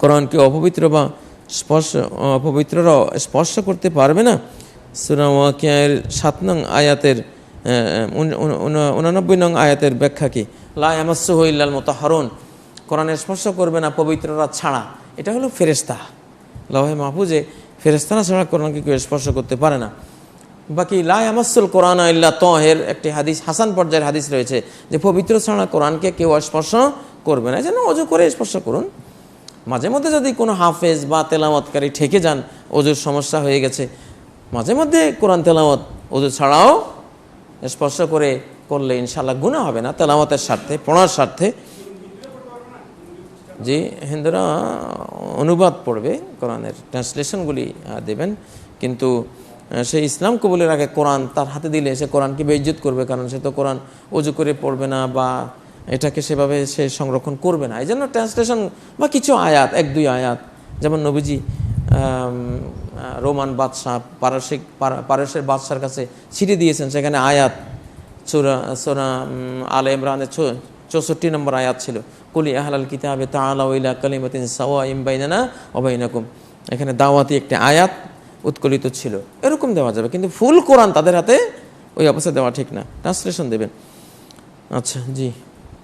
কোরআনকে অপবিত্র বা স্পর্শ, অপবিত্ররা স্পর্শ করতে পারবে না। সুরা ওয়াকিয়ার সাত নং আয়াতের উনানব্বই নং আয়াতের ব্যাখ্যা কি? লা ইয়ামাসসুহু ইল্লাল মুতাহহারুন কোরআনের স্পর্শ করবে না পবিত্ররা ছাড়া। এটা হলো ফেরেস্তা লাহে মাহফুজে ফেরেস্তারা ছাড়া কোরআনকে কেউ স্পর্শ করতে পারে না। বাকি লাই আমাসুল কোরআন ইল্লা তহের, একটি হাদিস, হাসান পর্যায়ের হাদিস রয়েছে যে পবিত্র ছাড়া কোরআনকে কেউ স্পর্শ করবে না। যেন অজু করে স্পর্শ করুন। মাঝে মধ্যে যদি কোনো হাফেজ বা তেলাওয়াতকারী ঠেকে যান অজুর সমস্যা হয়ে গেছে, মাঝে মধ্যে কোরআন তেলাওয়াত অজু ছাড়াও স্পর্শ করে করলে ইনশাল্লাহ গুণা হবে না। তেলাওয়াতের স্বার্থে, পড়ার স্বার্থে। যে হিন্দুরা অনুবাদ পড়বে, কোরআনের ট্রান্সলেশনগুলি দেবেন। কিন্তু সে ইসলাম কবুলের আগে কোরআন তার হাতে দিলে সে কোরআনকে বেইজ্জত করবে, কারণ সে তো কোরআন অজু করে পড়বে না বা এটাকে সেভাবে সে সংরক্ষণ করবে না। এই জন্য ট্রান্সলেশন বা কিছু আয়াত এক দুই আয়াত যেমন নবীজি রোমান বাদশাহ পারসিক পার- পারস্যের বাদশার কাছে ছিটে দিয়েছেন। সেখানে আয়াত সুরা উম, আল ইমরানের চৌষট্টি নম্বর আয়াত ছিল। কুলি আহলাল কিতাবে ইলা কালিমাতিন সাওয়া ইম বাইনানা ওয়া বাইনাকুম। এখানে দাওয়াতি একটি আয়াত উৎকলিত ছিল। এরকম দেওয়া যাবে কিন্তু ফুল কোরআন তাদের হাতে ওই অবস্থায় দেওয়া ঠিক না। ট্রান্সলেশন দেবেন। আচ্ছা জি।